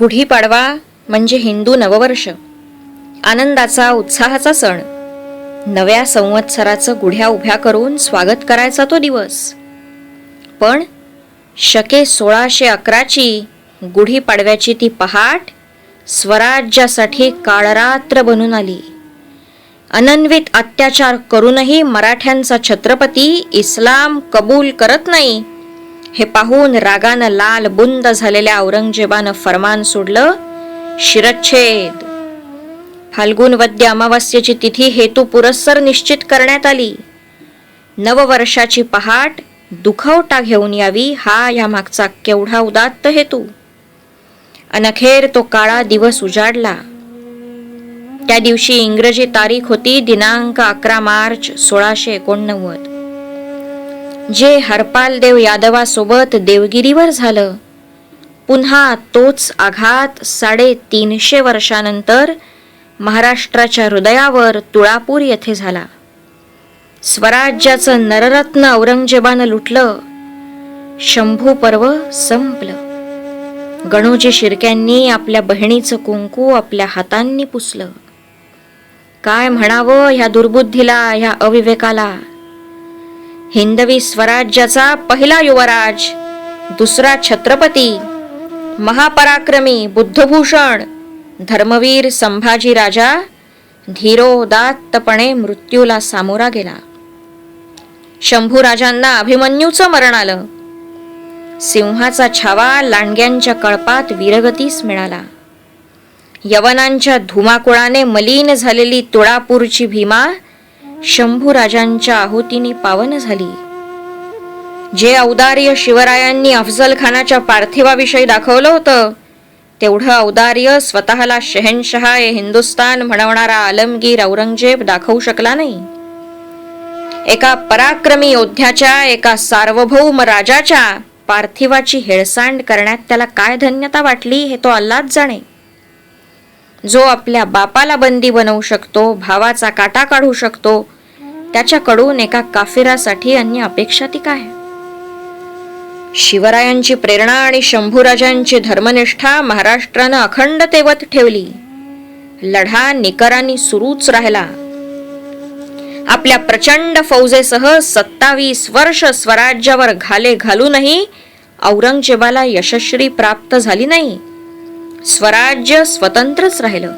गुढीपाडवा म्हणजे हिंदू नववर्ष. आनंदाचा उत्साहाचा सण. नव्या संवत्सराचं गुढ्या उभ्या करून स्वागत करायचा तो दिवस. पण शके सोळाशे अकराची गुढीपाडव्याची ती पहाट स्वराज्यासाठी काळरात्र बनून आली. अनन्वित अत्याचार करूनही मराठ्यांचा छत्रपती इस्लाम कबूल करत नाही. हे पाहून रागानं लाल बुंद झालेल्या औरंगजेबानं फरमान सोडलं शिरच्छेद. फाल्गुन वद्य अमावस्येची तिथी हेतू पुरस्सर निश्चित करण्यात आली. नववर्षाची पहाट दुखवटा घेऊन यावी हा या मागचा केवढा उदात्त हेतू. अनखेर तो काळा दिवस उजाडला. त्या दिवशी इंग्रजी तारीख होती दिनांक अकरा मार्च सोळाशे एकोणनव्वद. जे हरपाल देव यादवासोबत देवगिरीवर झालं. पुन्हा तोच आघात साडेतीनशे वर्षानंतर महाराष्ट्राच्या हृदयावर तुळापूर येथे झाला. स्वराज्याचं नररत्न औरंगजेबानं लुटलं. शंभू पर्व संपलं. गणोजी शिर्क्यांनी आपल्या बहिणीचं कुंकू आपल्या हातांनी पुसलं. काय म्हणावं ह्या दुर्बुद्धीला ह्या अविवेकाला? हिंदवी स्वराज्याचा पहिला युवराज दुसरा छत्रपती महापराक्रमी बुद्धभूषण धर्मवीर संभाजी राजा धीरोदात्तपणे मृत्यूला सामोरा गेला. शंभूराजांना अभिमन्यूचं मरण आलं. सिंहाचा छावा लांडग्यांच्या कळपात वीरगतीस मिळाला. यवनांच्या धुमाकुळाने मलिन झालेली तुळापूरची भीमा शंभूराजांच्या आहुतीने पावन झाली. जे औदार्य शिवरायांनी अफजल खानाच्या पार्थिवाविषयी दाखवलं होतं तेवढं औदार्य स्वतःला शहनशहा ए हिंदुस्तान म्हणवणारा आलमगीर औरंगजेब दाखवू शकला नाही. एका पराक्रमी योद्ध्याच्या एका सार्वभौम राजाच्या पार्थिवाची हेळसांड करण्यात त्याला काय धन्यता वाटली हे तो अल्लाच जाणे. जो आपल्या बापाला बंदी बनवू शकतो भावाचा काटा काढू शकतो त्याच्याकडून एका काफिरासाठी अन्य अपेक्षा ती काय शिवरायांची प्रेरणा आणि शंभूराजांची धर्मनिष्ठा महाराष्ट्रानं अखंड तेवत ठेवली. लढा निकरांनी सुरूच राहिला. आपल्या प्रचंड फौजेसह सत्तावीस वर्ष स्वराज्यावर घाले घालूनही औरंगजेबाला यशस्वी प्राप्त झाली नाही. स्वराज्य स्वतंत्रच राहिलं.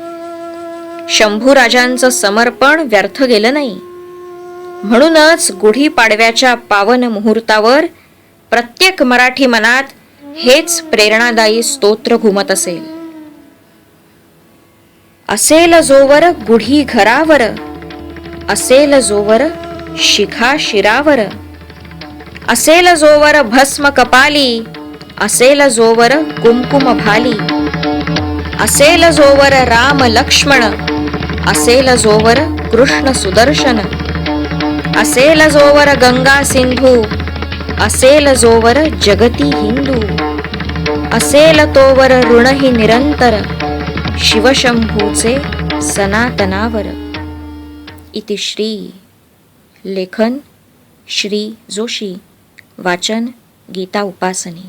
शंभूराजांचं समर्पण व्यर्थ गेलं नाही. म्हणूनच गुढीपाडव्याच्या पावन मुहूर्तावर प्रत्येक मराठी मनात हेच प्रेरणादायी स्तोत्र घुमत असेल. असेल जोवर गुढी घरावर असेल जोवर शिखा शिरावर असेल जोवर भस्म कपाली असेल जोवर कुमकुम भाली असेल जोवर राम लक्ष्मण असेल जोवर कृष्ण सुदर्शन असेल जोवर गंगा सिंधू असेल जोवर जगती हिंदू असेल तोवर ऋणही निरंतर शिवशंभूचे सनातनावर इति श्री लेखन श्री जोशी वाचन गीता उपासनी